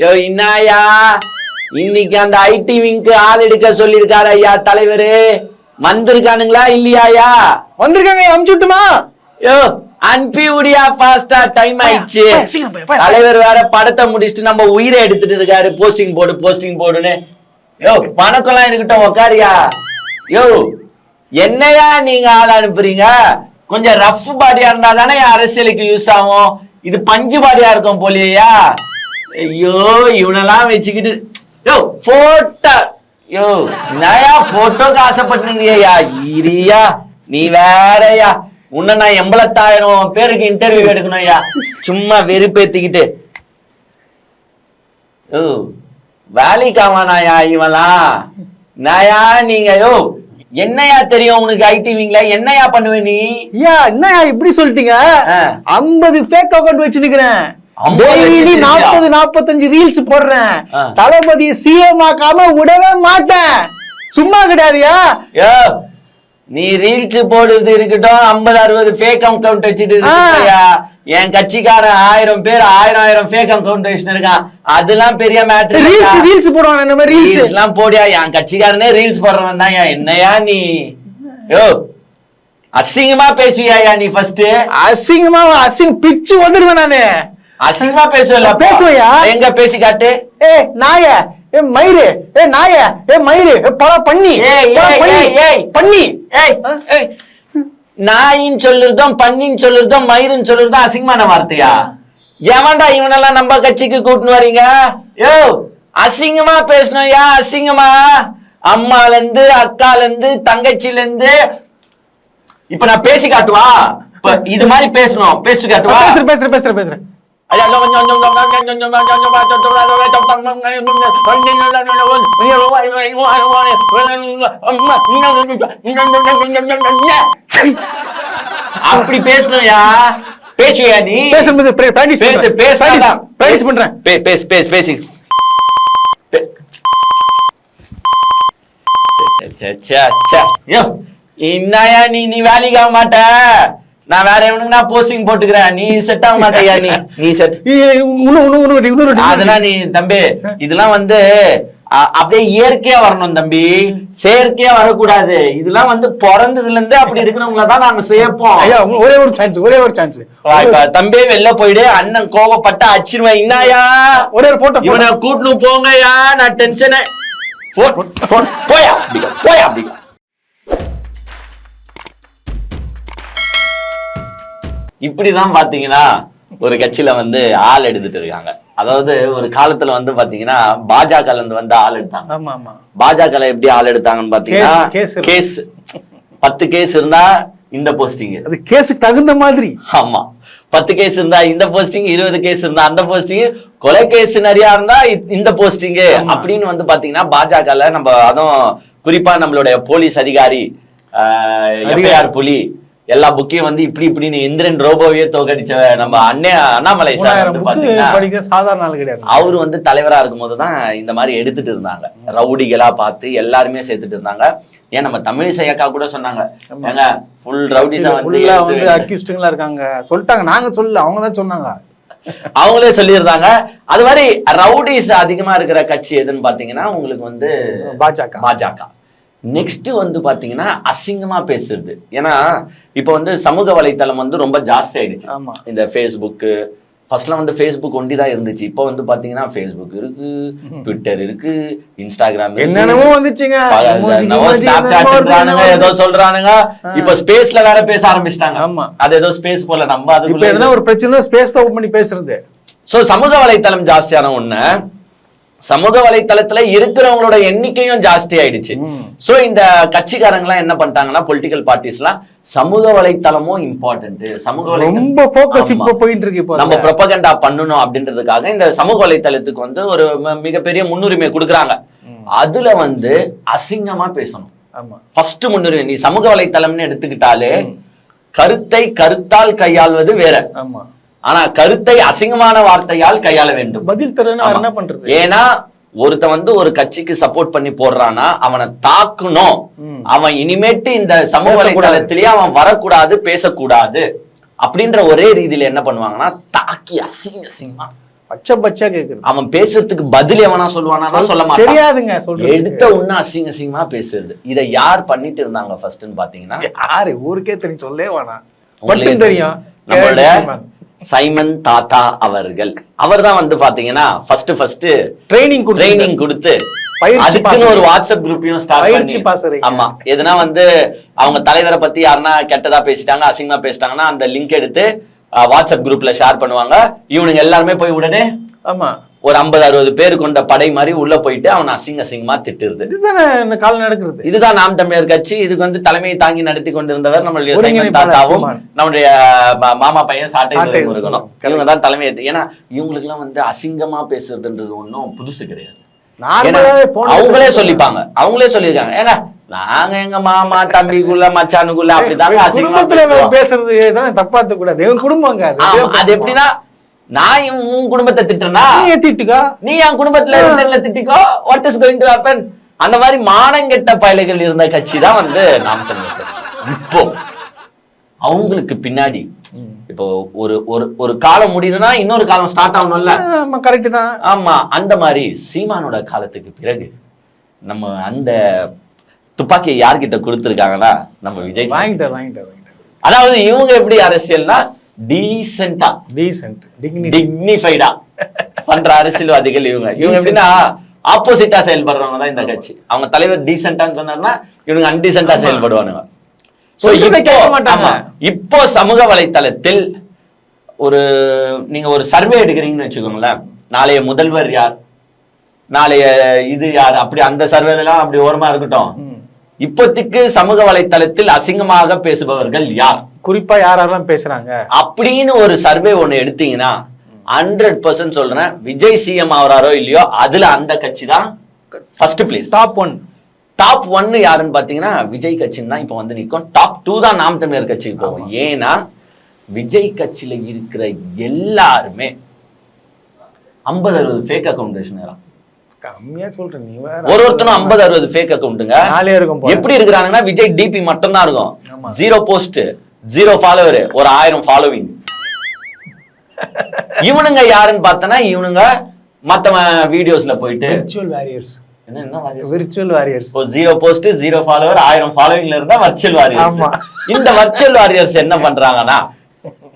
யோ இன்னாயா? இன்னைக்கு அந்த ஐடி விங்க்கு ஆள் எடுக்க சொல்லியிருக்காரு ஐயா தலைவரு. வந்திருக்கானுங்களா இல்லையாயா? வந்திருக்காங்க அமுச்சுட்டுமா யோ அனுப்பி விடியா ஃபாஸ்டா டைம் ஆயிடுச்சு. தலைவர் வேற படத்தை முடிச்சுட்டு நம்ம உயிரை எடுத்துட்டு இருக்காரு. போஸ்டிங் போடு போஸ்டிங் போடுன்னு. யோ பணக்கெல்லாம் இருக்கட்டும் உக்காரியா. யோ என்னையா நீங்க ஆள் அனுப்புறீங்க? கொஞ்சம் ரஃப் பாடியா இருந்தா தானே அரசியலுக்கு யூஸ் ஆகும். இது பஞ்சு பாடியா இருக்கும் போலியா ஐயோ இவனெல்லாம் வச்சுக்கிட்டு யோ போட்டோ யோ என்னயா போட்டோக்கு ஆசைப்பட்டுங்கிறியா இரியா நீ வேறயா? உன்னை நான் எண்பத்தாயிரம் பேருக்கு இன்டர்வியூ எடுக்கணும்யா. சும்மா வெறுப்பேத்திக்கிட்டு. ஓ வேலைக்கு ஆவானாயா இவன்லாம் நாயா நீங்க யோ என்னையா தெரியும் உனக்கு ஐடி விங்ல என்னையா பண்ணுவ நீ? ஐயா என்னய்யா இப்படி சொல்லிட்டீங்க. ஐம்பது ஃபேக் அக்கௌண்ட் வச்சிருக்கிறேன் 50 டெய்லி? நாற்பது நாற்பத்தஞ்சு ரீல்ஸ் போடுறேன். தளபதி சிஎம் ஆக்காம விடவே மாட்டேன். சும்மா கிடையாதுயா? நீ ரீல்ஸ் போடுறது இருக்கட்டும் ஐம்பது அறுபது ஃபேக் அக்கவுண்ட் வச்சுட்டு இருக்கியா என் கட்சிக்காரன் ஆயிரம் பேர் ஆயிரம் ஆயிரம் ஃபேக் வச்சுட்டு இருக்கான். அதெல்லாம் பெரிய மேட்ரு ரீல்ஸ் ரீல்ஸ் போடுவாங்க இந்த மாதிரி ரீல்ஸ் எல்லாம் போடியா? என் கட்சிக்காரனே ரீல்ஸ் போடுறவன் தான் என்னையா நீ? யோ அசிங்கமா பேசுவியா நீ ஃபர்ஸ்ட் அசிங்கமா அசிங்க பிச்சு வந்துருவேன் நானு. அசிங்கமா பேசுவல பேசுவையா? எங்க பேசி காட்டு? ஏ நாய ஏ மயிறு ஏ நாய ஏ மயிறு ஏ பல பண்ணி பண்ணி நாயின்னு சொல்லுறதும் பன்னின்னு சொல்லுறதும் மயிருன்னு சொல்லுறதும் அசிங்கமான வார்த்தையா? எவன்டா இவனெல்லாம் நம்ம கட்சிக்கு கூட்டின்னு வரீங்க? யோ அசிங்கமா பேசணும்யா அசிங்கமா? அம்மால இருந்து அக்கால இருந்து தங்கச்சில இருந்து இப்ப நான் பேசி காட்டுவா? இப்ப இது மாதிரி பேசணும். பேசி காட்டுவா? பேசுறேன் பேசுறேன் பேசுறேன் பேசுறேன். அப்படி பேசணும்யா பேசுவியா நீ பேசும்போது பிராக்டிஸ் பேசு பேசு பிராக்டிஸ் பண்றேன் பே- பேசு பேசு பேசி பே- நீ நீ வேலைக்கு ஆக மாட்ட நான் வேற எவனுக்கு நான் போஸ்டிங் போட்டுக்கிறேன்? நீ செட் ஆக மாட்டேயா நீ? நீ செட் அதெல்லாம் நீ தம்பி இதெல்லாம் வந்து அப்படியே இயற்கையா வரணும் தம்பி. செயற்கையா வரக்கூடாது. இதெல்லாம் வந்து பிறந்ததுல இருந்து அப்படி இருக்கிறவங்கள தான் நாங்க சேர்ப்போம் ஐயா ஒரே ஒரு சான்ஸ் ஒரே ஒரு சான்ஸ் வா, இப்ப தம்பி வெளில போயிடு. அண்ணன் கோவப்பட்டு அச்சிருவேன் என்னயா ஒரே ஒரு போட்டோ இவனை கூட்டுனு போங்கயா நான் டென்ஷனு போயா போயா அப்படிங்க. இப்படிதான் பாத்தீங்கன்னா ஒரு கட்சியில வந்து ஆள் எடுத்துட்டு இருக்காங்க. அதாவது ஒரு காலத்துல வந்து பாத்தீங்கன்னா பாஜக இருந்து வந்து ஆள் எடுத்தாங்க. பாஜக எப்படி ஆள் எடுத்தாங்கன்னு பாத்தீங்கன்னா கேஸ் பத்து கேஸ் இருந்தா இந்த போஸ்டிங் அது கேஸுக்கு தகுந்த மாதிரி. ஆமா. பத்து கேஸ் இருந்தா இந்த போஸ்டிங் இருபது கேஸ் இருந்தா அந்த போஸ்டிங் கொலை கேஸ் நிறைய இருந்தா இந்த போஸ்டிங் அப்படின்னு வந்து பாத்தீங்கன்னா பாஜகல நம்ம அதுவும் குறிப்பா நம்மளுடைய போலீஸ் அதிகாரி எஃப்ஐஆர் புலி எல்லா புக்கையும் வந்து இப்படி இப்படின்னு இந்திரன் ரோபோவையே தோக்கடிச்ச நம்ம அண்ணே அண்ணாமலை சார் வந்து பாத்தீங்கன்னா சாதாரண ஆள் கிடையாது. அவர் வந்து தலைவரா இருக்கும்போது தான் இந்த மாதிரி எடுத்துட்டு இருந்தாங்க. ரவுடிகளா பார்த்து எல்லாருமே சேர்த்துட்டு இருந்தாங்க. ஏன் நம்ம தமிழிசை அக்கா கூட சொன்னாங்க. ஏங்க ஃபுல் ரவுடிஸா வந்து வந்து அக்யூஸ்டுங்களா இருக்காங்க. சொல்லிட்டாங்க. நாங்க சொல்லல அவங்க தான் சொன்னாங்க. அவங்களே சொல்லியிருந்தாங்க. அது மாதிரி ரவுடிஸ் அதிகமா இருக்கிற கட்சி எதுன்னு பாத்தீங்கன்னா உங்களுக்கு வந்து பாஜக. பாஜக. நெக்ஸ்ட் வந்து பாத்தீங்கன்னா அசிங்கமா பேசுறது. ஏன்னா இப்போ வந்து சமூக வலைத்தளம் வந்து ரொம்ப ஜாஸ்தி ஆயிடுச்சு. இந்த ஃபேஸ்புக் ஃபர்ஸ்ட்லாம் வந்து ஃபேஸ்புக் ஒண்டி தான் இருந்துச்சு. இப்போ வந்து பாத்தீங்கன்னா ஃபேஸ்புக் இருக்கு ட்விட்டர் இருக்கு இன்ஸ்டாகிராம். என்னென்னமோ வந்துச்சுங்க. ஏதோ. சொல்றானுங்க. இப்ப ஸ்பேஸ்ல வேற பேச ஆரம்பிச்சிட்டாங்க. ஆமா. அது ஏதோ ஸ்பேஸ் போல நம்ம அதுக்குள்ள எதனா ஒரு பிரச்சனை ஸ்பேஸ் தான் open பண்ணி பேசுறது. சோ சமூக வலைத்தளம் ஜாஸ்தியான ஒண்ணு. சமூக வலைத்தளத்துல இருக்கிறவங்களோட எண்ணிக்கையும் ஜாஸ்தி ஆயிடுச்சு. சோ இந்த கட்சிக்காரங்க எல்லாம் என்ன பண்ணிட்டாங்கன்னா பொலிட்டிக்கல் பார்ட்டிஸ்லாம் சமூக வலைத்தளமும் இம்பார்ட்டன்ட் சமூக ரொம்ப ஃபோக்கஸ். இப்ப போயிட்டு இருக்கு இப்போ நம்ம ப்ரொபகண்டா பண்ணணும் அப்படின்றதுக்காக இந்த சமூக வலைத்தளத்துக்கு வந்து ஒரு மிகப்பெரிய முன்னுரிமை கொடுக்குறாங்க. அதுல வந்து அசிங்கமா பேசணும். ஃபர்ஸ்ட் முன்னுரிமை நீ சமூக வலைத்தளம்னு எடுத்துக்கிட்டாலே கருத்தை கருத்தால் கையாள்வது வேற. ஆமா. ஆனா கருத்தை அசிங்கமான வார்த்தையால் கையாள வேண்டும். பதில் தரேன்னு ஆமா. என்ன பண்றது? ஏன்னா ஒருத்தன் வந்து ஒரு கட்சிக்கு சப்போர்ட் பண்ணி போடுறானா அவனை தாக்கணும். அவன் இனிமேட்டு இந்த சமூக பேசக்கூடாது. வலைத்தளத்திலேயே அவன் வரக்கூடாது பேசக்கூடாது. அப்படின்ற ஒரே ரீதியில என்ன பண்ணுவாங்கன்னா தாக்கி அசிங்க அசிங்கமா. பச்சை பச்சையா கேக்குது அவன் பேசுறதுக்கு பதில் எவனா சொல்லுவானா சொல்ல மாட்டான். தெரியாதுங்க எடுத்த உடனே அசிங்க அசிங்கமா பேசுறது. இதை யார் பண்ணிட்டு இருந்தாங்க ஃபர்ஸ்ட்னு பாத்தீங்கன்னா யாரு? ஊருக்கே தெரியும் சொல்லே வேணாம். மட்டும் தெரியும். நம்மளோட சைமன் தாத்தா அவர்கள் அவர்தான் வந்து பாத்தீங்கன்னா ஃபர்ஸ்ட் ஃபர்ஸ்ட் ட்ரைனிங் ட்ரைனிங் கொடுத்து அதுக்குன்னு. ஒரு வாட்ஸ்அப் குரூப்பையும் ஸ்டார்ட். ஆமா எதுனா வந்து அவங்க தலைவரை பத்தி யாருன்னா கெட்டதா பேசிட்டாங்க அசிங்கமா பேசிட்டாங்கன்னா அந்த லிங்க் எடுத்து வாட்ஸ்அப் குரூப்ல ஷேர் பண்ணுவாங்க இவனுங்க எல்லாருமே போய் உடனே ஆமா ஒரு ஐம்பது அறுபது பேர் கொண்ட படை மாதிரி உள்ள போயிட்டு அவனை அசிங்க அசிங்கமா திட்டுறது. இதுதானே காலம் நடக்கிறது? இதுதான் நாம் தமிழர் கட்சி. இதுக்கு வந்து தலைமையை தாங்கி நடத்தி கொண்டிருந்தவர் நம்மளுடைய சைமன் தாத்தாவும். நம்முடைய மாமா பையன் சாட்டை இருக்கணும். இவங்க தான் தலைமை ஏன்னா இவங்களுக்கு எல்லாம் வந்து அசிங்கமா பேசுறதுன்றது ஒண்ணும் புதுசு கிடையாது. அவங்களே சொல்லிப்பாங்க. அவங்களே சொல்லியிருக்காங்க. ஏன்னா நாங்க எங்க மாமா தம்பிக்குள்ள மச்சானுக்குள்ள அப்படிதாங்க அசிங்கமா. பேசுறது தப்பாத்த கூடாது எங்க குடும்பங்க. அது ஆமா, அது எப்படின்னா நான் உன் குடும்பத்தை திட்டுறேன்னா நீ ஏத்திட்டுக்கா நீ என் குடும்பத்துல இருந்ததுல திட்டிக்கோ? What is going to happen அந்த மாதிரி மானங்கெட்ட பயலுகள் இருந்த கட்சி தான் வந்து நாம் தமிழர் கட்சி. இப்போ அவங்களுக்கு பின்னாடி இப்போ ஒரு ஒரு ஒரு காலம் முடியுதுன்னா இன்னொரு காலம் ஸ்டார்ட் ஆகணும்ல. கரெக்ட் தான். ஆமா அந்த மாதிரி சீமானோட காலத்துக்கு பிறகு நம்ம அந்த துப்பாக்கியை யார்கிட்ட கொடுத்துருக்காங்கன்னா நம்ம விஜய் வாங்கிட்டார் வாங்கிட்டார். அதாவது இவங்க எப்படி அரசியல்னா டீசென்டா டீசென்ட் டிக்னிஃபைடா பண்ற அரசியல்வாதிகள் இவங்க. இவங்க எப்படின்னா ஆப்போசிட்டா செயல்படுறவங்க தான் இந்த கட்சி. அவங்க தலைவர் டீசென்டான்னு சொன்னார்னா இவங்க அன்டீசென்டா செயல்படுவானுங்க. இப்போ இப்போ சமூக வலைத்தளத்தில் ஒரு நீங்க ஒரு சர்வே எடுக்கிறீங்கன்னு வச்சுக்கோங்களேன். நாளைய முதல்வர் யார்? நாளைய இது யார்? அப்படி அந்த சர்வேல எல்லாம் அப்படி ஓரமா இருக்கட்டும். இப்போதைக்கு சமூக வலைத்தளத்தில் அசிங்கமாக பேசுபவர்கள் யார்? குறிப்பா யாரெல்லாம் பேசுறாங்க? அப்படின்னு ஒரு சர்வே ஒண்ணு எடுத்தீங்கன்னா ஹண்ட்ரட் பர்சன்ட் சொல்றேன். விஜய் சிஎம் ஆவறாரோ இல்லையோ அதுல அந்த கட்சி தான் first place top one top ஒன்னு யாருன்னு பாத்தீங்கன்னா விஜய் கட்சின்னு தான் இப்போ வந்து நிற்கும் டாப் டூ தான் நாம் தமிழர் கட்சிக்கு போகும். ஏன்னா விஜய் கட்சியில இருக்கிற எல்லாருமே ஐம்பது அறுபது ஃபேக் அக்கௌண்ட் கம்மியா சொல்றேன் நீ வேற ஒரு ஒருத்தனும் ஐம்பது அறுபது ஃபேக் அக்கௌண்ட்டுங்க நாளே இருக்கும் போல. எப்படி இருக்கிறாங்கன்னா விஜய் டிபி மட்டும் தான் இருக்கும் ஆமா. ஜீரோ போஸ்ட் ஜீரோ ஃபாலோவர் ஒரு ஆயிரம் ஃபாலோவிங் இவனுங்க யாருன்னு பார்த்தனா இவனுங்க மத்தவன் வீடியோஸ்ல போயிட்டு விர்ச்சுவல் வாரியர்ஸ் என்ன என்ன வாரியர்ஸ்? விர்ச்சுவல் வாரியர்ஸ் இப்போ ஜீரோ போஸ்ட் ஜீரோ ஃபாலோவர் ஆயிரம் ஃபாலோவிங்ல இருந்தா வர்ச்சுவல் வாரியர்ஸ். இந்த வர்ச்சுவல் வாரியர்ஸ் என்ன பண்றாங்கன்னா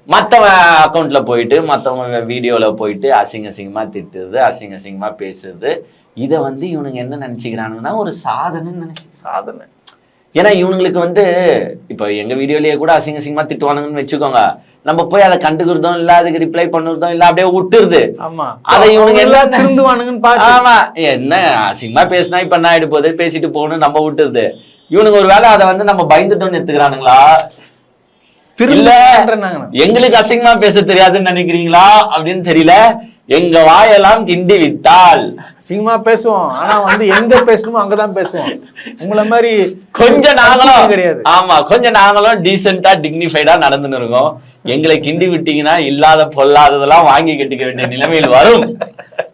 மத்தவன் அக்கவுண்ட்ல போயிட்டு மத்தவங்க வீடியோல போயிட்டு அசிங்க அசிங்கமா திட்டுறது அசிங்க அசிங்கமா பேசுறது. இத வந்து இவனுங்க என்ன நினைச்சுக்கிறானுங்கன்னா ஒரு சாதனைன்னு நினைச்சு சாதனை. ஏன்னா இவனுங்களுக்கு வந்து இப்போ எங்க வீடியோலயே கூட அசிங்க அசிங்கமா திட்டுவானுங்கன்னு வச்சுக்கோங்க. நம்ம போய் அதை கண்டுக்கிறதும் இல்ல அதுக்கு ரிப்ளை பண்ணுறதும் இல்ல அப்படியே விட்டுருது. ஆமா. அதை இவனுங்க எல்லாம் திருந்துவானுங்கன்னு ஆமா. என்ன அசிங்கமா பேசினா இப்ப என்ன ஆயிடு போகுது? பேசிட்டு போகணும் நம்ம விட்டுருது. இவனுங்க ஒரு வேளை அதை வந்து நம்ம பயந்துட்டோம்னு எடுத்துக்கிறானுங்களா? எங்களுக்கு அசிங்கமா பேச தெரியாதுன்னு நினைக்கிறீங்களா அப்படின்னு தெரியல. எங்க வாயெல்லாம் கிண்டி விட்டால். சிங்கமா பேசுவோம். ஆனா வந்து எங்க பேசணுமோ அங்கதான் பேசுவோம். உங்கள மாதிரி கொஞ்சம் நாங்களும் கிடையாது. ஆமா கொஞ்சம் நாங்களும் டீசெண்டா டிக்னிஃபைடா நடந்துன்னு இருக்கோம். எங்களை கிண்டி விட்டீங்கன்னா இல்லாத பொல்லாததெல்லாம் வாங்கி கட்டிக்க வேண்டிய நிலைமையில் வரும்.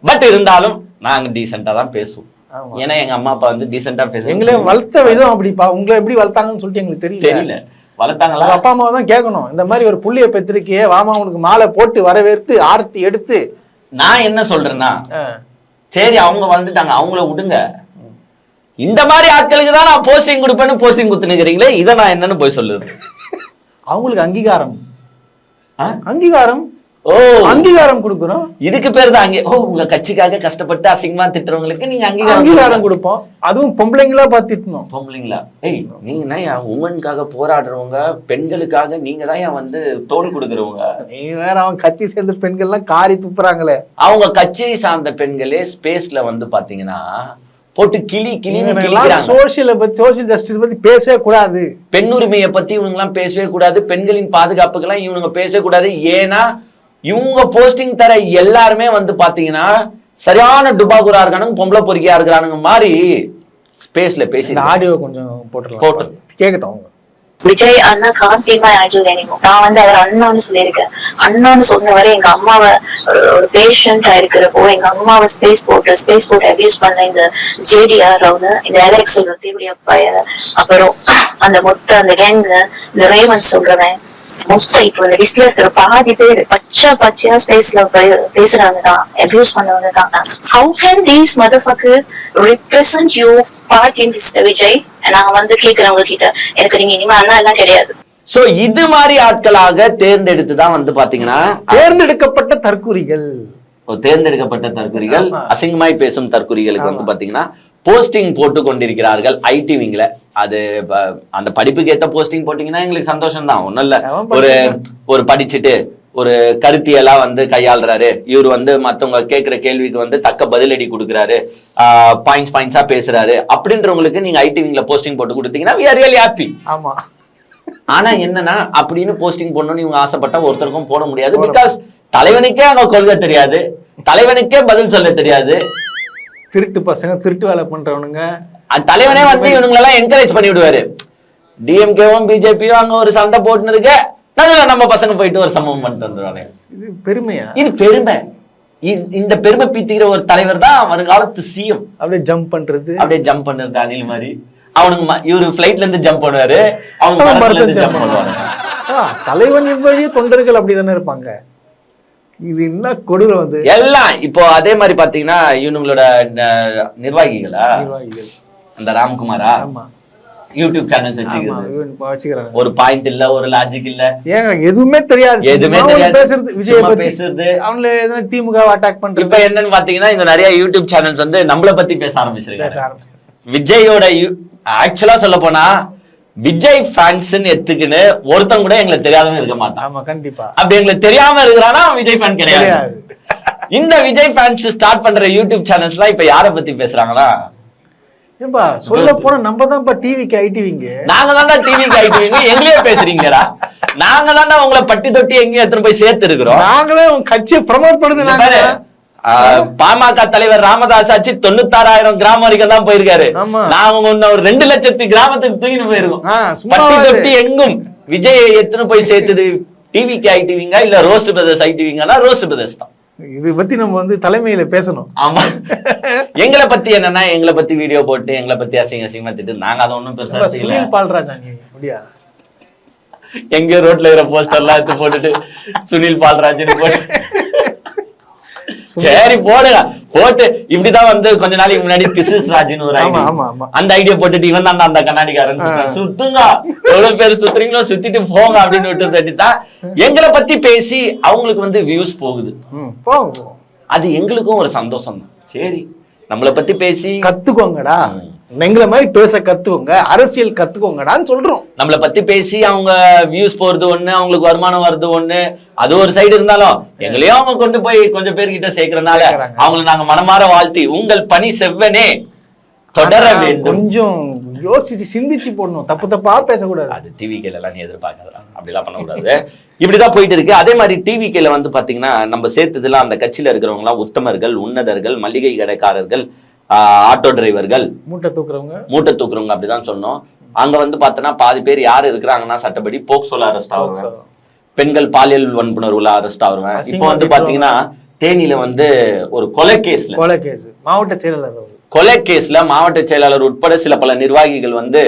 பட் இருந்தாலும் நாங்க டீசெண்டா தான் பேசுவோம். ஏன்னா எங்க அம்மா அப்பா வந்து டீசெண்டா பேசுவோம் எங்களை வளர்த்த விதம் அப்படிப்பா. உங்களை எப்படி வளர்த்தாங்கன்னு சொல்லிட்டு எங்களுக்கு தெரியல. தெரியல. வளர்த்தாங்களா? அப்பா அம்மாவை தான் கேட்கணும் இந்த மாதிரி ஒரு புள்ளிய பெற்றிருக்கியே வாமா உனக்கு மாலை போட்டு வரவேற்று ஆர்த்தி எடுத்து. நான் என்ன சொல்றேன்னா சரி அவங்க வந்துட்டாங்க அவங்கள விடுங்க. இந்த மாதிரி ஆட்களுக்கு தான் நான் போஸ்டிங் கொடுப்பேன்னு போஸ்டிங் குத்துனுக்கிறீங்களே இதை நான் என்னன்னு போய் சொல்லுது. அவங்களுக்கு அங்கீகாரம்? அங்கீகாரம். ஓ. அங்கீகாரம் கொடுக்குறோம். இதுக்கு பேர் தான் அங்கே. ஓ உங்க கட்சிக்காக கஷ்டப்பட்டு அசிங்கமா திட்டுறவங்களுக்கு நீங்க அங்கீகாரம் அங்கீகாரம் கொடுப்போம். அதுவும் பொம்பளைங்களா பார்த்துட்டணும் பொம்பளைங்களா? ஏய் நீங்க என்ன உமனுக்காக போராடுறவங்க பெண்களுக்காக நீங்க தான் வந்து தோல் கொடுக்குறவங்க? நீ வேற அவன் கட்சி சேர்ந்த பெண்கள்லாம் காரி துப்புறாங்களே. அவங்க கட்சியை சார்ந்த பெண்களே ஸ்பேஸ்ல வந்து பாத்தீங்கன்னா போட்டு கிளி கிளின்னு சோசியலை பத்தி சோசியல் ஜஸ்டிஸ் பத்தி பேசவே கூடாது. பெண் உரிமையை பத்தி இவங்க எல்லாம் பேசவே கூடாது. பெண்களின் பாதுகாப்புக்கெல்லாம் இவனுங்க பேசவே கூடாது. ஏன்னா இவங்க போஸ்டிங் தர எல்லாருமே வந்து பாத்தீங்கன்னா சரியான டுபாகுரா இருக்கானுங்க பொம்பளை பொறுக்கியா இருக்கிறானுங்க மாதிரி ஸ்பேஸ்ல பேசி இந்த ஆடியோ கொஞ்சம் போட்டு. கேட்கட்டும் அவங்க விஜய் அண்ணா கான் பி மை ஐடல். நான் வந்து அவர் அண்ணான்னு சொல்லியிருக்கேன் அண்ணான்னு சொன்ன வரை எங்க அம்மாவை ஒரு- பேஷண்டா இருக்கிறப்போ எங்க அம்மாவை ஸ்பேஸ் போட்டு ஸ்பேஸ் போட்டு அபியூஸ் பண்ண இந்த ஜேடிஆர் அவனு இந்த அலெக்ஸ் சொல்ற தீவிர அப்பாய அப்புறம் அந்த மொத்த அந்த கேங் இந்த ரேவன் சொல்றவன் மோஸ்டா இப்போ இந்த லிஸ்ட்ல இருக்கிற பாதி பேர் பச்சை பச்சையா ஸ்பேஸ்ல பேசுறவங்க தான் அபியூஸ் பண்ணவங்க தான் how can these mother fuckers represent you part in Vijay நான் வந்து கேக்குறவங்க கிட்ட எனக்கு நீங்க இனிமே அண்ணா எல்லாம் கிடையாது சோ இது மாதிரி ஆட்களாக தேர்ந்தெடுத்து தான் வந்து பாத்தீங்கன்னா தேர்ந்தெடுக்கப்பட்ட தற்குறிகள் தேர்ந்தெடுக்கப்பட்ட தற்குறிகள். அசிங்கமாய் பேசும் தற்குறிகளுக்கு வந்து. பாத்தீங்கன்னா போஸ்டிங் போட்டு கொண்டிருக்கிறார்கள் ஐடி விங்ல அது அந்த படிப்புக்கு ஏத்த போஸ்டிங் போட்டீங்கன்னா எங்களுக்கு சந்தோஷம் தான் ஒண்ணும் இல்ல. ஒரு. ஒரு படிச்சுட்டு ஒரு கருத்தியலா வந்து கையாளுறாரு. இவர் வந்து மத்தவங்க கேட்கிற கேள்விக்கு வந்து தக்க பதிலடி கொடுக்குறாரு. பாயிண்ட்ஸ் பாயிண்ட்ஸா பேசுறாரு. அப்படின்றவங்களுக்கு நீங்க ஐடி விங்ல போஸ்டிங் போட்டு கொடுத்தீங்கன்னா we are really happy. ஆமா. ஆனா என்னன்னா அப்படின்னு போஸ்டிங் போடணும்னு இவங்க ஆசைப்பட்டா ஒருத்தருக்கும் போட முடியாது. பிகாஸ் தலைவனுக்கே அங்க கொள்கை தெரியாது. தலைவனுக்கே பதில் சொல்ல தெரியாது. திருட்டு பசங்க திருட்டு வேலை பண்றவனுங்க. அந்த தலைவனே வந்து இவனுங்களெல்லாம் என்கரேஜ் பண்ணி விடுவாரு டிஎம்கேவும் பிஜேபியும் அங்க ஒரு சண்டை போட்டுன்னு இருக்க நடுவுல நம்ம பசங்க போயிட்டு ஒரு சம்பவம் பண்ணிட்டு வந்துருவாங்க இது பெருமையா? இது பெருமை. இந்த பெருமை பீத்திக்கிற ஒரு தலைவர் தான் வருங்காலத்து சிஎம் அப்படியே ஜம்ப் பண்றது. அப்படியே ஜம்ப் பண்ணுறது அனில் மாதிரி. அவனுக்கு இவரு ஃபிளைட்ல இருந்து ஜம்ப் பண்ணுவாரு. அவங்க ஜம்ப் பண்ணுவாங்க. தலைவன் இவ்வழி தொண்டர்கள் அப்படிதானே இருப்பாங்க. இது என்ன கொடூரம் வந்து? எல்லாம் இப்போ அதே மாதிரி பாத்தீங்கன்னா இவனுங்களோட நிர்வாகிகளா? நிர்வாகிகள். அந்த ராம்குமாரா? ஆமா. யூடியூப் சேனல்ஸ் வச்சுக்கிறாங்க. ஒரு பாயிண்ட் இல்ல ஒரு லாஜிக் இல்ல. ஏங்க எதுவுமே தெரியாது. எதுவுமே தெரியாது. பேசுறது விஜய் பேசுறது. அவங்கள எதனா திமுக அட்டாக் பண்றது. இப்ப என்னன்னு பாத்தீங்கன்னா இந்த நிறைய யூடியூப் சேனல்ஸ் வந்து நம்மள பத்தி பேச பேச ஆரம்பிச்சிருக்காங்க. ஆரம்பிச்சு விஜயோட ஆக்சுவலா சொல்ல போனா விஜய் ஃபேன்ஸ் எத்துக்குன்னு ஒருத்தன் கூட எங்களுக்கு தெரியாதவன் இருக்க மாட்டான். ஆமா கண்டிப்பா. அப்படி எங்களுக்கு தெரியாம இருக்கிறானா விஜய் ஃபேன் கிடையாது. இந்த விஜய் ஃபேன்ஸ் ஸ்டார்ட் பண்ற யூடியூப் சேனல்ஸ்லாம் இப்ப யார பத்தி பேசுறாங்களா? ஏன்பா சொல்ல போனா நம்ம தான் இப்ப டிவிக்கு ஐடிவிங்க நாங்க தான்டா டிவிக்கு ஆயிட்டுவீங்க எங்களையே பேசுறீங்கடா. நாங்க தான்டா உங்களை பட்டி தொட்டி எங்கேயும் எடுத்துட்டு போய் சேர்த்து இருக்கிறோம். நாங்களே உங்க கட்சியை ப்ரமோட் பண்ணுது நாங்க பாமக தலைவர் ராமதாஸ் ஆச்சு தொண்ணூத்தாறாயிரம் கிராமம் வரைக்கும் தான் போயிருக்காரு. நாங்க இன்னும் ஒரு ரெண்டு லட்சத்தி கிராமத்துக்கு தூக்கிட்டு போயிருக்கோம். பட்டி. தொட்டி எங்கும்? விஜய் எத்தனை போய் சேர்த்தது? டிவிக்கு ஐடிவிங்க இல்ல ரோஸ்ட் பிரதர்ஸ் ஐடிவிங்கன்னா ரோஸ்ட் பிரதர்ஸ் தான். இது பத்தி நம்ம வந்து தலைமையில பேசணும். ஆமா. எங்களை பத்தி என்னன்னா எங்களை பத்தி வீடியோ போட்டு எங்களை பத்தி அசிங்க அசிங்கமா திட்டு. நாங்க அதை ஒண்ணும் பெருசா சுனில் பால்ராஜா அப்படியா? எங்க ரோட்ல இருக்கிற போஸ்டர் எல்லாம் எடுத்து போட்டுட்டு சுனில் பால்ராஜன் போட்டு சரி. போடுங்க. போட்டு இப்படிதான் வந்து கொஞ்ச நாளைக்கு முன்னாடி திஸ் ராஜின்னு ஒரு ஐடி. அந்த ஐடியா போட்டுட்டு இவன் தான் அந்த கண்ணாடிக்காரன். சுத்துங்க. எவ்வளவு பேர் சுத்துறீங்களோ சுத்திட்டு போங்க அப்படின்னு விட்டு தட்டித்தான் எங்களை பத்தி பேசி அவங்களுக்கு வந்து வியூஸ் போகுது. அது எங்களுக்கும் ஒரு சந்தோஷம் தான் சரி நம்மளை பத்தி பேசி கத்துக்கோங்கடா. எங்களை மாதிரி பேச கத்துக்கோங்க அரசியல் கத்துக்கோங்கடான்னு சொல்றோம். நம்மளை பத்தி பேசி அவங்க வியூஸ் போறது ஒண்ணு அவங்களுக்கு வருமானம் வருது ஒண்ணு அது ஒரு சைடு இருந்தாலும் எங்களையும் அவங்க கொண்டு போய் கொஞ்சம் பேர்கிட்ட சேர்க்கறனால. அவங்களை நாங்க மனமாற வாழ்த்தி உங்கள் பணி செவ்வனே தொடர கொஞ்சம் யோசிச்சு சிந்திச்சு போடணும். தப்பு தப்பா பேசக்கூடாது. அது டிவி எல்லாம் நீ எதிர்பார்க்காதடா. அப்படிலாம் பண்ணக்கூடாது. இப்படிதான் போயிட்டு இருக்கு. அதே மாதிரி டிவி கேல வந்து பாத்தீங்கன்னா நம்ம சேர்த்ததுல அந்த கட்சியில இருக்கிறவங்க எல்லாம் உத்தமர்கள் உன்னதர்கள் மளிகை கடைக்காரர்கள் ஆட்டோ டிரைவர்கள் மூட்டை தூக்குறவங்க. மூட்டை தூக்குறவங்க அப்படிதான் சொன்னோம். அங்க வந்து பார்த்தோன்னா பாதி பேர் யார் இருக்கிறாங்கன்னா சட்டப்படி போக்சோல அரெஸ்ட் ஆகுவேன் பெண்கள் பாலியல் வன்புணர்வுல அரெஸ்ட் ஆகுவேன் இப்போ வந்து பாத்தீங்கன்னா தேனியில வந்து ஒரு கொலை கேஸ்ல கொலை கேஸ் மாவட்ட செயலாளர். கொலை கேஸ்ல மாவட்ட செயலாளர் உட்பட சில பல நிர்வாகிகள் வந்து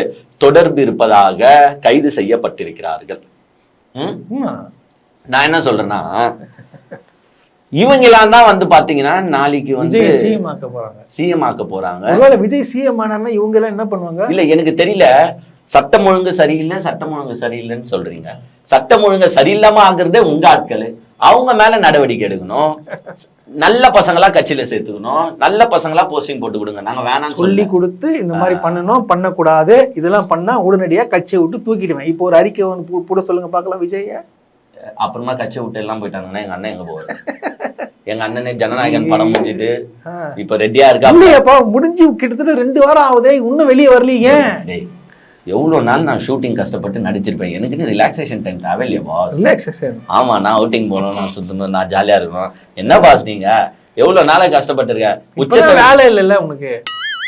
தொடர்பு இருப்பதாக கைது செய்யப்பட்டிருக்கிறார்கள். நான் என்ன சொல்றேன்னா இவங்கெல்லாம் தான் வந்து பாத்தீங்கன்னா நாளைக்கு வந்து சிஎம் ஆக்க போறாங்க. சிஎம் ஆக்க போறாங்க. ஒருவேளை விஜய் சிஎம் ஆனார்னா இவங்க எல்லாம் என்ன பண்ணுவாங்க? இல்ல எனக்கு தெரியல. சட்டம் ஒழுங்கு சரியில்லை சட்டம் ஒழுங்கு சரியில்லைன்னு சொல்றீங்க. சட்டம் ஒழுங்கு சரியில்லாம ஆகுறதே உங்க ஆட்கள். அவங்க மேல நடவடிக்கை எடுக்கணும். நல்ல பசங்களா கட்சியில சேர்த்துக்கணும். நல்ல பசங்களா போஸ்டிங் போட்டு கொடுங்க. நாங்க வேணாம்னு சொல்லி கொடுத்து இந்த மாதிரி பண்ணணும் பண்ணக்கூடாது. இதெல்லாம் பண்ணா உடனடியா கட்சியை விட்டு தூக்கிடுவேன். இப்போ ஒரு அறிக்கை ஒன்று போட சொல்லுங்க பார்க்கலாம் விஜய அப்புறமா கட்சியை விட்டு எல்லாம் போயிட்டாங்கன்னா எங்க அண்ணன் எங்க போவாரு? எங்க அண்ணனே ஜனநாயகன் படம் முடிஞ்சிட்டு இப்ப ரெடியா இருக்கா? இல்லையாப்பா முடிஞ்சு கிட்டத்தட்ட ரெண்டு வாரம் ஆகுதே இன்னும் வெளியே வரலீங்க டேய் எவ்வளவு நாள் நான் ஷூட்டிங் கஷ்டப்பட்டு நடிச்சிருப்பேன்? எனக்குன்னு ரிலாக்ஸேஷன் டைம் தேவையில்லையா பாஸ் ரிலாக்ஸேஷன் ஆமா நான் அவுட்டிங் போகணும் நான் சுத்தணும் நான் ஜாலியா இருக்கணும். என்ன பாஸ் நீங்க? எவ்வளவு நாளா கஷ்டப்பட்டிருக்கேன் உச்சத்தை இப்பதான் வேலை இல்லைல்ல உனக்கு?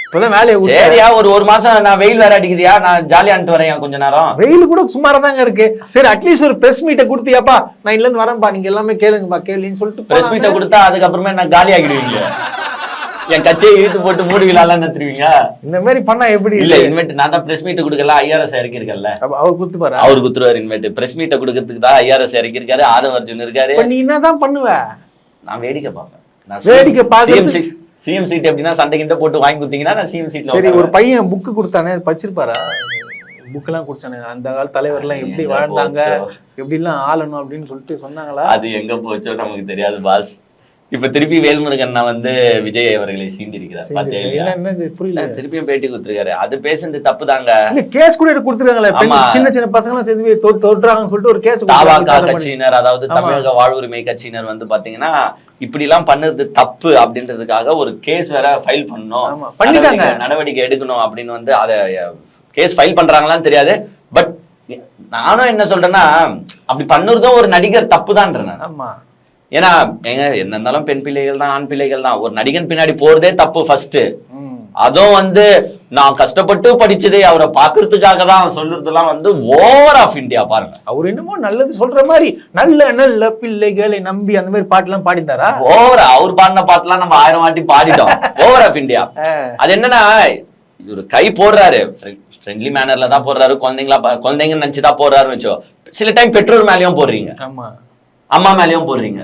இப்பதான் வேலையை விட்டு சரியா ஒரு ஒரு மாசம் நான் வெயில் வேற அடிக்குதியா? நான் ஜாலியான்ட்டு வரேன் கொஞ்ச நேரம். வெயில் கூட சுமாரா தாங்க இருக்கு. சரி அட்லீஸ்ட் ஒரு பிரஸ் மீட்டை கொடுத்தியாப்பா? நான் இல்ல இருந்து வரேன்பா நீங்க எல்லாமே கேளுங்கப்பா கேளுன்னு சொல்லிட்டு பிரஸ் மீட்டை. கொடுத்தா அதுக்கப்புறமே நான் காலி ஆகிடுவீங்க. என் கட்சியை இழுத்து போட்டு மூடி விழாலாம் நிறுத்துருவீங்க இந்த மாதிரி பண்ணா எப்படி இல்ல இன்வெர்ட் நான் தான் பிரஸ் மீட் கொடுக்கல ஐஆர்எஸ் இறக்கிருக்கல அவர் குத்துப்பாரா அவர் குத்துருவார் இன்வெர்ட் பிரஸ் மீட்டை கொடுக்கறதுக்கு தான் ஐஆர்எஸ் இறக்கிருக்காரு ஆதவ அர்ஜுன் இருக்காரு. நீ என்னதான் பண்ணுவ? நான் வேடிக்கை பார்ப்பேன். நான் வேடிக்கை சிஎம் சீட் சீட் எப்படின்னா சண்டை கிட்ட போட்டு வாங்கி கொடுத்தீங்கன்னா நான் சிஎம் சீட்ல சரி ஒரு பையன் புக்கு கொடுத்தானே? படிச்சிருப்பாரா? புக் எல்லாம் குடிச்சானே அந்த கால தலைவர் எல்லாம் எப்படி வாழ்ந்தாங்க? எல்லாம் ஆளணும் அப்படின்னு சொல்லிட்டு சொன்னாங்களா? அது எங்க போச்சோ நமக்கு தெரியாது பாஸ். இப்ப திருப்பி வேல்முருகன் வந்து விஜய் அவர்களை சீண்டிருக்கிறார் புரியல. திருப்பியும் பேட்டி கொடுத்துருக்காரு. அது பேசுனது தப்பு தாங்க கேஸ் கூட எடுத்து கொடுத்துருக்காங்களே. சின்ன சின்ன பசங்க சேர்ந்து தொடுறாங்கன்னு சொல்லிட்டு ஒரு கேஸ் கட்சியினர் அதாவது. தமிழக வாழ்வுரிமை கட்சியினர் வந்து பாத்தீங்கன்னா இப்படி எல்லாம் பண்ணது தப்பு அப்படின்றதுக்காக ஒரு கேஸ் வேற ஃபைல் பண்ணணும். பண்ணிட்டாங்க. நடவடிக்கை- எடுக்கணும் அப்படின்னு வந்து அத கேஸ் ஃபைல் பண்றாங்களான்னு தெரியாது. பட் நானும் என்ன சொல்றேன்னா அப்படி பண்ணுறதும் ஒரு நடிகர் தப்புதான்றேன் நான். ஆமா. ஏன்னா ஏங்க என்ன இருந்தாலும் பெண் பிள்ளைகள் தான் ஆண் பிள்ளைகள் தான். ஒரு நடிகன் பின்னாடி போறதே தப்பு ஃபர்ஸ்ட். அதுவும் வந்து நான் கஷ்டப்பட்டு படிச்சதே அவரை பாக்குறதுக்காக தான் சொல்றதெல்லாம் வந்து ஓவர் ஆஃப் இந்தியா பாருங்க. அவர் என்னமோ நல்லது சொல்ற மாதிரி நல்ல நல்ல பிள்ளைகளை நம்பி அந்த மாதிரி பாட்டு எல்லாம் பாடிந்தாரா ஓவர் அவர் பாடின பாட்டுலாம் நம்ம ஆயிரம் வாட்டி பாடிட்டோம். Over of India. அது என்னன்னா ஒரு கை போடுறாரு. ஃப்ரெண்ட்லி மேனர்ல தான் போடுறாரு. குழந்தைங்களா பா- குழந்தைங்கன்னு நினைச்சு தான் போடுறாருன்னு வச்சோ சில டைம் பெட்ரோல் மேலயும் போடுறீங்க. ஆமா. அம்மா மேலயும் போடுறீங்க.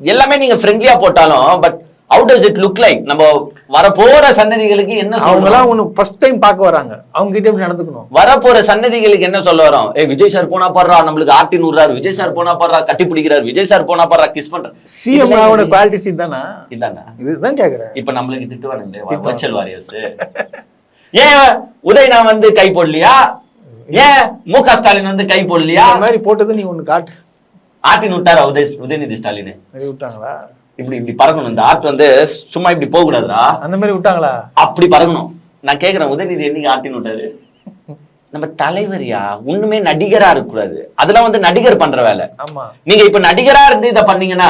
எல்லாமே நீங்க ஃப்ரெண்ட்லியா போட்டாலும் but how does it look like நம்ம வரப்போற சன்னதிகளுக்கு என்ன அவங்க ஒண்ணு ஃபர்ஸ்ட் டைம் பார்க்க வராங்க. அவங்க கிட்ட எப்படி நடந்துக்கணும்? வரப்போற சன்னதிகளுக்கு என்ன சொல்ல வரோம்? ஏ விஜய் சார் போனா பாடுறா நம்மளுக்கு ஆர்டி நூறாரு விஜய் சார் போனா பாடுறா கட்டி பிடிக்கிறாரு. விஜய் சார் போனா பாடுறா கிஸ் பண்ற. சிஎம் அவனோட குவாலிட்டி சீட் தானா? இதானா? இதுதான் கேக்குறேன். இப்ப நம்மளுக்கு திட்டுவானுங்களே வர்ச்சுவல் வாரியர்ஸ் ஏன் உதய் நான் வந்து கை போடலையா? ஏன் மு க ஸ்டாலின் வந்து கை போடலையா? மாதிரி போட்டது நீ ஒண்ணு காட்டு. ஆர்டின் விட்டாரா உதய் உதயநிதி ஸ்டாலின்? விட்டாங்களா? இப்படி இப்படி பறக்கணும். இந்த ஆர்ட் வந்து சும்மா இப்படி போக கூடாதுடா அந்த மாதிரி விட்டாங்களா? அப்படி பறக்கணும். நான் கேக்குறேன் உதயநிதி என்னைக்கு ஆர்டின் விட்டாரு? நம்ம தலைவரியா? ஒண்ணுமே நடிகரா இருக்கக்கூடாது. அதெல்லாம் வந்து நடிகர் பண்ற வேலை. நீங்க இப்ப நடிகரா இருந்து இதை பண்ணீங்கன்னா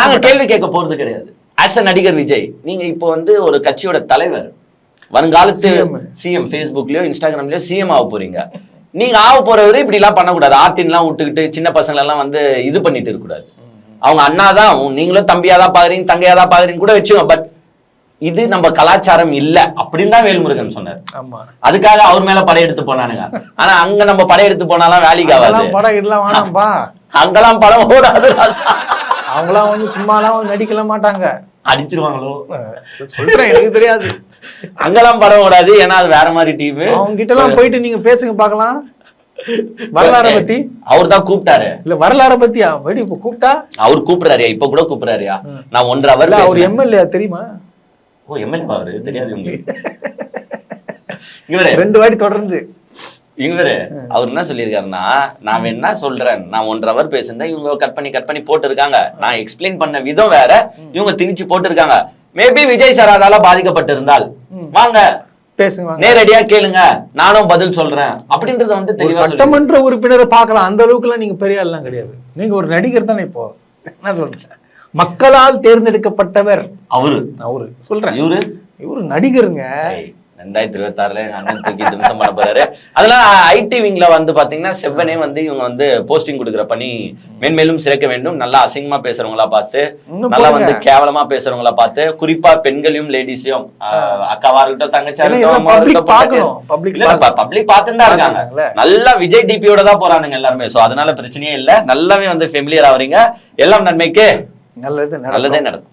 நாங்க. கேள்வி கேட்க போறது கிடையாது. ஆஸ் அ நடிகர் விஜய் நீங்க இப்போ வந்து ஒரு கட்சியோட தலைவர் வருங்காலத்து. சிஎம் ஃபேஸ்புக்லயோ இன்ஸ்டாகிராம்லயோ சிஎம் ஆக போறீங்க. நீங்க ஆக போறவரு இப்படி எல்லாம் பண்ணக்கூடாது. ஆர்டின்லாம் விட்டுக்கிட்டு சின்ன பசங்க எல்லாம் வந்து இது பண்ணிட்டு இருக்கக்கூடாது. அவங்க அண்ணா தான் நீங்களும் தம்பியா தான் பாக்குறீங்க தங்கையா தான் பாக்குறீங்க கூட வச்சுக்கோங்க பட் இது நம்ம கலாச்சாரம் இல்ல அப்படின்னு தான் வேல்முருகன் சொன்னார். அதுக்காக அவர் மேல படையெடுத்து போனானுங்க. ஆனா அங்க நம்ம படையெடுத்து போனாலாம் வேலைக்கு ஆகாது. படம் இதெல்லாம் வேணாம்பா. அங்கெல்லாம் படம் ஓடாது. அவங்களாம் வந்து சும்மாலாம் நடிக்கல மாட்டாங்க. அடிச்சிருவாங்களோ? சொல்றேன் எனக்கு தெரியாது. அங்கெல்லாம் படம் ஓடாது ஏன்னா அது வேற மாதிரி டீம் அவங்க கிட்ட எல்லாம் போயிட்டு நீங்க பேசுங்க பார்க்கலாம். வரலாற பத்தி? அவர் தான் கூப்பிட்டாரு. இல்ல வரலாற பத்தியா? வெடி இப்ப கூப்பிட்டா? அவர் கூப்பிடுறாருயா இப்ப கூட கூப்பிடுறாருயா? நான் ஒன்றரை அவர் அவர் பேசினேன். எம்எல்ஏ தெரியுமா? ஓ எம்எல்ஏ அவரு? தெரியாது உங்களுக்கு. இவரு. ரெண்டு வாட்டி தொடர்ந்து. இவரு அவர் என்ன சொல்லியிருக்காருன்னா நான் என்ன சொல்றேன் நான் ஒன்றரை அவர் பேசியிருந்தேன் இவங்க கட் பண்ணி கட் பண்ணி போட்டிருக்காங்க. நான் எக்ஸ்பிளைன் பண்ண விதம் வேற இவங்க திணிச்சு போட்டிருக்காங்க. மேபி விஜய் சார் அதால பாதிக்கப்பட்டிருந்தால். வாங்க. பேசுங்க. நேரடியா கேளுங்க நானும் பதில் சொல்றேன். அப்படின்றத வந்து சொல்லி சட்டமன்ற உறுப்பினரை பார்க்கலாம். அந்த அளவுக்கு எல்லாம் நீங்க பெரிய ஆள்லாம் கிடையாது. நீங்க ஒரு நடிகர் தானே இப்போ. என்ன சொல்றேன் மக்களால் தேர்ந்தெடுக்கப்பட்டவர். அவரு. அவரு. சொல்றேன். இவரு? இவரு நடிகருங்க. ரெண்டாயிரத்தி இருபத்தி ஆறுல எங்க அண்ணன் தூக்கி திமிசம் பண்ண போறாரு. அதெல்லாம் ஐடி விங்ல வந்து பாத்தீங்கன்னா செவ்வனே வந்து இவங்க வந்து போஸ்டிங் கொடுக்குற பணி மென்மேலும் சிறக்க வேண்டும். நல்லா அசிங்கமா பேசுறவங்களா பார்த்து நல்லா. வந்து கேவலமா பேசுறவங்களா பார்த்து குறிப்பா பெண்களையும் லேடிஸையும் அக்காவா இருக்கட்டும் தங்கச்சியா பப்ளிக் பார்த்துட்டு தான் இருக்காங்க. நல்லா விஜய் டிபியோட தான் போறானுங்க எல்லாருமே. சோ அதனால பிரச்சனையே இல்ல. நல்லாவே வந்து ஃபெமிலியர் ஆவறீங்க. எல்லாம் நன்மைக்கு. நல்லது. நல்லதே நடக்கும்.